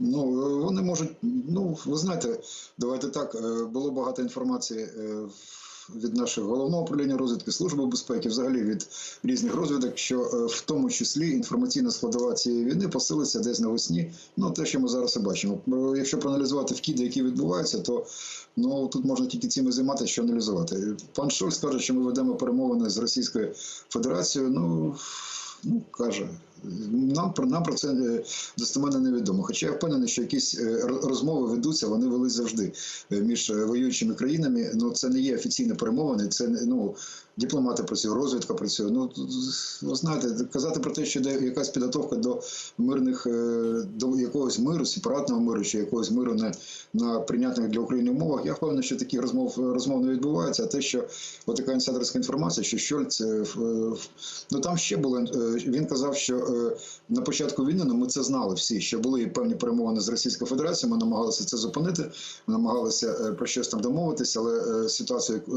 Ну, вони можуть, ну, ви знаєте, давайте так, е, було багато інформації е, від нашого головного управління розвідки, Служби безпеки, взагалі від різних розвідок, що е, в тому числі інформаційна складова цієї війни посилиться десь навесні. Ну, те, що ми зараз і бачимо. Якщо проаналізувати вкиди, які відбуваються, то ну, тут можна тільки цим займатися, що аналізувати. Пан Шольц каже, що ми ведемо перемовини з Російською Федерацією. Ну, ну каже. Нам про нам про це е, достеменно невідомо. Хоча я впевнений, що якісь е, розмови ведуться, вони вели завжди е, між воюючими країнами. Ну це не є офіційні перемовини, це не ну дипломати працюють, розвідка працює. Ну знаєте, казати про те, що йде якась підготовка до мирних до якогось миру, сепаратного миру, чи якогось миру на, на прийнятних для України умовах. Я впевнений, що таких розмов розмов не відбувається. А те, що от така інсайдерська інформація, що е, ну там ще було. Він казав, що на початку війни ну ми це знали всі, що були певні перемовини з Російською Федерацією. Ми намагалися це зупинити, намагалися е, про щось там домовитися, але е, ситуація, е,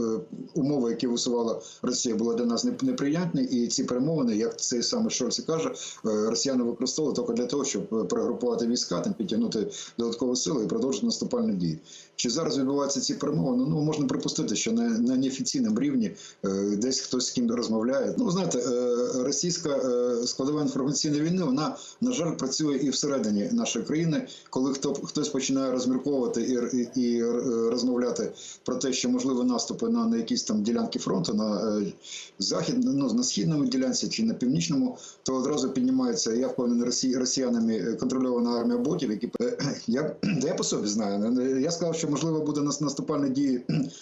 умови, які висувала Росія, були для нас не- І ці перемовини, як цей саме Шольц каже, е, росіяни використовували тільки для того, щоб е, перегрупувати війська, там підтягнути додаткові сили і продовжити наступальні дії. Чи зараз відбуваються ці перемовини? Ну можна припустити, що на, на неофіційному рівні е, десь хтось з ким розмовляє. Ну знаєте, е, російська е, складова інформаційної війни, вона на жаль працює і всередині нашої країни, коли хто хтось починає розмірковувати і, і, і е, розмовляти про те, що можливо наступи на, на якісь там ділянки фронту, на е, захід, ну на східному ділянці чи на північному, то одразу піднімається, я впевнений, росі, росіянами контрольована армія ботів, які е, я, да я по собі знаю. Я сказав, що можливо буде нас наступальні дії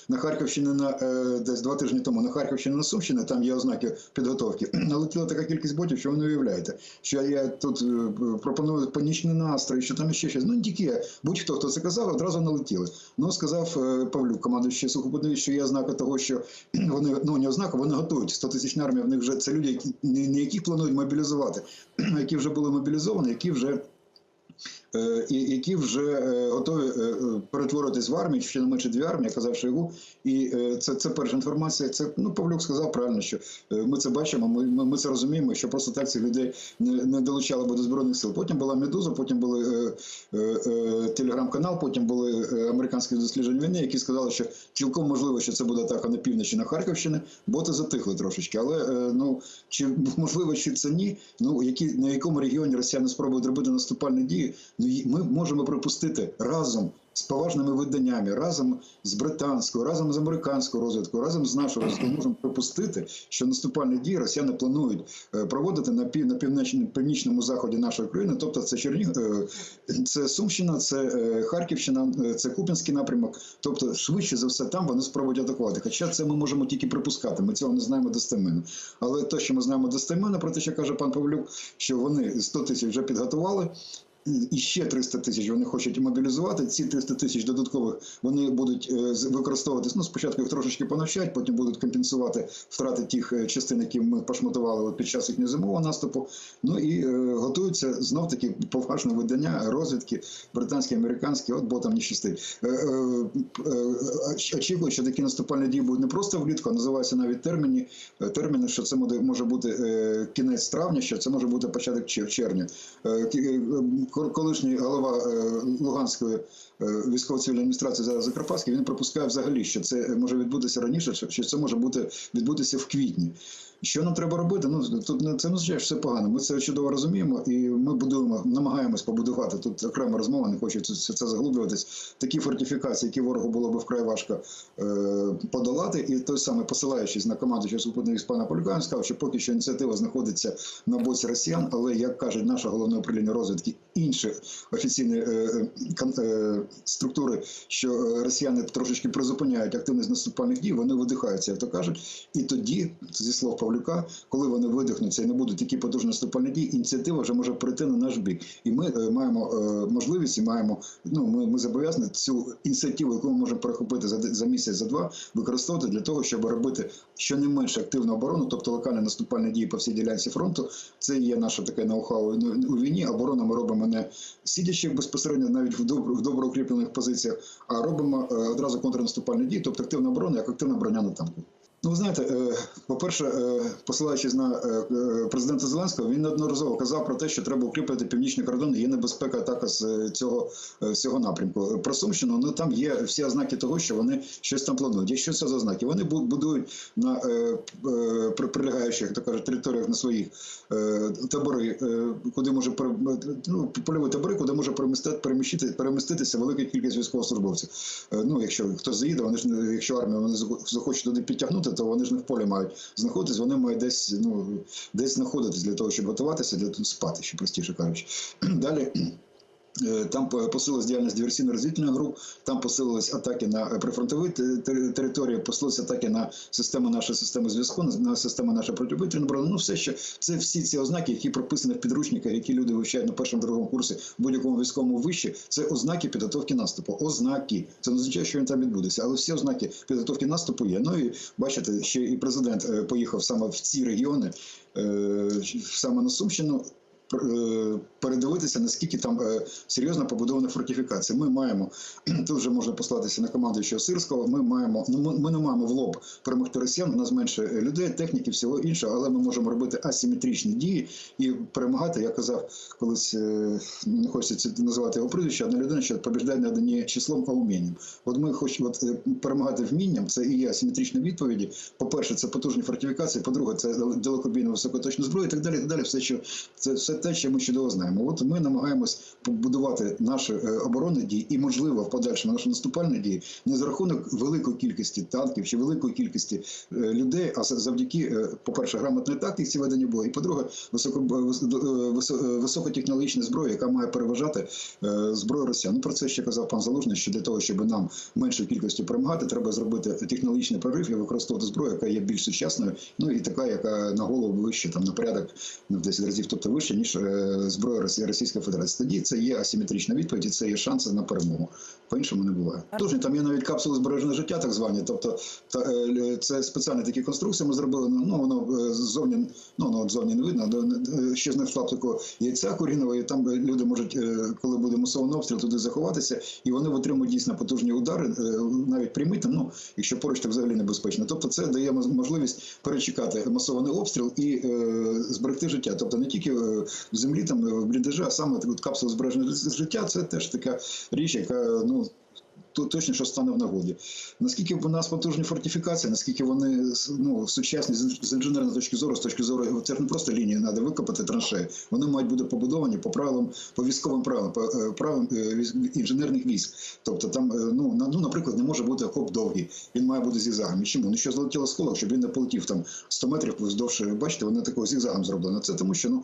на Харківщині на е, десь два тижні тому на Харківщині на Сумщині, там є ознаки підготовки. Налетіла така кількість ботів, що ви не уявляєте. Що я тут е, пропоную панічний настрій, що там ще щось. Ну тільки будь-хто хто це казав, одразу налетіли. Ну сказав е, Павлюк, командуючий сухопутний, що є ознака того, що вони ну не ознака, вони готують 100 тисяч армія. В них вже це люди, які не, не яких планують мобілізувати, а які вже були мобілізовані, які вже. Е, і які вже е, готові е, перетворитись в армію, чи не менше дві армії, казав Шойгу. І це, це перша інформація. Це ну Павлюк сказав правильно, що ми це бачимо, ми, ми, це розуміємо, що просто так цих людей не, не долучали би до збройних сил. Потім була Медуза, потім були е, е, телеграм-канал, потім були американські дослідження війни, які сказали, що цілком можливо, що це буде атака на півночі на Харківщини. Боти затихли трошечки, але е, ну чи можливо, чи це ні? Ну які на якому регіоні росіяни спробують робити наступальні дії? Ну ми можемо припустити разом з поважними виданнями, разом з британською, разом з американською розвідкою, разом з нашою розвідкою, можемо припустити, що наступальні дії росіяни планують е, проводити на пів на північному північному заході нашої країни, тобто це Чернігів, е, це Сумщина, це е, Харківщина, це Куп'янський напрямок. Тобто, швидше за все, там вони спробують атакувати. Хоча це ми можемо тільки припускати. Ми цього не знаємо достеменно. Але те, що ми знаємо достеменно, про те, що каже пан Павлюк, що вони 100 тисяч вже підготували. І ще 300 тисяч вони хочуть мобілізувати. Ці 300 тисяч додаткових вони будуть е, використовуватись. Ну, спочатку їх трошечки понавчать, потім будуть компенсувати втрати тих е, частин, які ми пошматували під час їхнього зимового наступу. Ну і е, готуються знов таки поважне видання розвідки британські, американські. От бо там не щастить. Очікують, що такі наступальні дії будуть не просто влітку, а називаються навіть терміни. Терміни, що це може, бути кінець травня, що це може бути початок чер- червня. Е, е, колишній голова е, Луганської е, військово-цивільної адміністрації зараз Закарпатський, він пропускає взагалі, що це може відбутися раніше, що це може бути відбутися в квітні. Що нам треба робити? Ну тут не це не означає, що все погано. Ми це чудово розуміємо, і ми будуємо, намагаємось побудувати. Тут окрема розмова, не хочу це, це, заглублюватись. Такі фортифікації, які ворогу було б вкрай важко е, подолати. І той самий посилаючись на команду, що супутник пана Полюка, він сказав, що поки що ініціатива знаходиться на боці росіян, але як каже наше головне управління розвідки, інші офіційні е, е, е, структури, що е, росіяни трошечки призупиняють активність наступальних дій, вони видихаються, як то кажуть. І тоді, зі слов Павлюка, коли вони видихнуться і не будуть такі потужні наступальні дії, ініціатива вже може перейти на наш бік. І ми е, маємо е, можливість і маємо. Ну ми, ми зобов'язані цю ініціативу, яку ми можемо перехопити за, за місяць, за два, використовувати для того, щоб робити щонайменше активну оборону, тобто локальні наступальні дії по всій ділянці фронту. Це є наше таке ноу-хау Ну, у війні. Оборону ми робимо не сидячи безпосередньо навіть в добро, в добро укріплених позиціях, а робимо е, одразу контрнаступальні дії, тобто активна оборона, як активна броня на танку. Ну, ви знаєте, е, по-перше, е, посилаючись на е, президента Зеленського, він неодноразово казав про те, що треба укріплювати північний кордон. Є небезпека атака з цього, з цього напрямку. Про Сумщину, ну там є всі ознаки того, що вони щось там планують. Якщо це за ознаки, вони будують на при- прилягаючих, то кажуть, територіях на своїх табори, куди може ну, польові табори, куди може перемістити, перемістити, переміститися велика кількість військовослужбовців. Ну, якщо хтось заїде, вони ж якщо армія вони захо- захочуть туди підтягнути, то вони ж не в полі мають знаходитись, вони мають десь ну десь знаходитись для того, щоб готуватися, для того спати, ще простіше кажучи. Далі. Е, Там по- посилилась діяльність диверсійно-розвідувальних груп, там посилились атаки на е, прифронтові те- те- території, посилились атаки на систему нашої системи зв'язку, на- систему нашої протиповітряної оборони. Ну, все ще це всі ці ознаки, які прописані в підручниках, які люди вивчають на першому другому курсі в будь-якому військовому вищі. Це ознаки підготовки наступу. Ознаки. Це не означає, що він там відбудеться, але всі ознаки підготовки наступу є. Ну і бачите, ще і президент е, поїхав саме в ці регіони, саме на Сумщину. Е, Передивитися, наскільки там е, серйозно побудована фортифікація. Ми маємо тут вже можна послатися на командуючого Сирського. Ми маємо ну ми, не маємо в лоб перемогти росіян. У нас менше е, людей, техніки, всього іншого, але ми можемо робити асиметричні дії і перемагати. Я казав колись, не хочеться називати його прізвище, одна людина, що побіждає не одне числом, а умінням. От ми хочемо от, перемагати вмінням. Це і є асиметричні відповіді. По-перше, це потужні фортифікації. По-друге, це далекобійна високоточна зброя, і так далі. і Так далі. Все, що це все те, що ми чудово знаємо. От ми намагаємось побудувати наші е, оборонні дії і, можливо, в подальшому наші наступальні дії не за рахунок великої кількості танків чи великої кількості е, людей, а за- завдяки, е, по-перше, грамотної тактиці ведення бою, і по-друге, високо, вис- висо- високотехнологічна зброя, яка має переважати зброю росіян. Ну про це ще казав пан Залужний, що для того, щоб нам меншою кількістю перемагати, треба зробити технологічний прорив і використовувати зброю, яка є більш сучасною, ну і така, яка на голову вище, там на порядок ну, в 10 разів, тобто вище, ніж е, зброя Росії- Російської Федерації. Тоді це є асиметрична відповідь, і це є шанси на перемогу. По-іншому не буває. Тож там є навіть капсули збереженого життя, так звані. Тобто та, е, це спеціальні такі конструкції ми зробили. Ну воно е, ззовні, ну воно от ззовні не видно, ще з них такого яйця куріного, і там люди можуть, коли буде масований обстріл, туди заховатися, і вони витримують дійсно потужні удари, навіть прямі там, ну якщо поруч, так взагалі небезпечно. Тобто, це дає можливість перечекати масований обстріл і е, зберегти життя. Тобто не тільки в землі, там в бліндажі, а саме от капсула збереженого життя, це теж така річ, яка ну. то- Точно, що стане в нагоді. Наскільки в нас потужні фортифікації, наскільки вони ну, сучасні з з інженерної точки зору, з точки зору, це не просто лінії треба викопати траншеї. Вони мають бути побудовані по правилам, по військовим правилам, по е, правилам е, інженерних військ. Тобто там, е, ну, ну, наприклад, не може бути окоп довгий, він має бути зігзагом. І Чому? Ну що злетіло сколок, щоб він не полетів там 100 метрів вздовж, бачите, вони такого зігзагом зроблено. Це тому, що ну,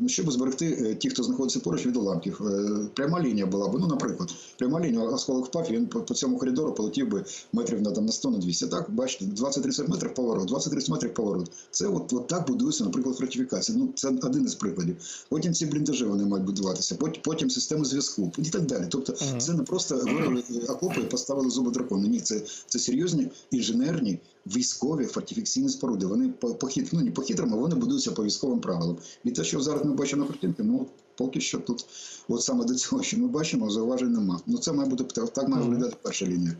ну, щоб зберегти е, ті, хто знаходиться поруч від уламків. Е, Пряма лінія була б, ну, наприклад, пряма лінія, осколок впав, він по, по цьому коридору полетів би метрів на, там, на 100 на 200. Так, бачите, 20-30 метрів поворот, 20-30 метрів поворот. Це от, от так будується, наприклад, фортифікація. Ну, це один із прикладів. Потім ці бліндажі вони мають будуватися, потім, потім системи зв'язку і так далі. Тобто, Ага. це не просто вирили е, окопи і поставили зуби дракона. Ні, це, це серйозні інженерні військові фортифікаційні споруди. Вони по, хит, ну, не по хитрому, вони будуються по військовим правилам. І те, що зараз ми бачимо на картинці, ну поки що тут, от саме до цього, що ми бачимо, зауважень нема. Ну це має бути так має виглядати перша лінія.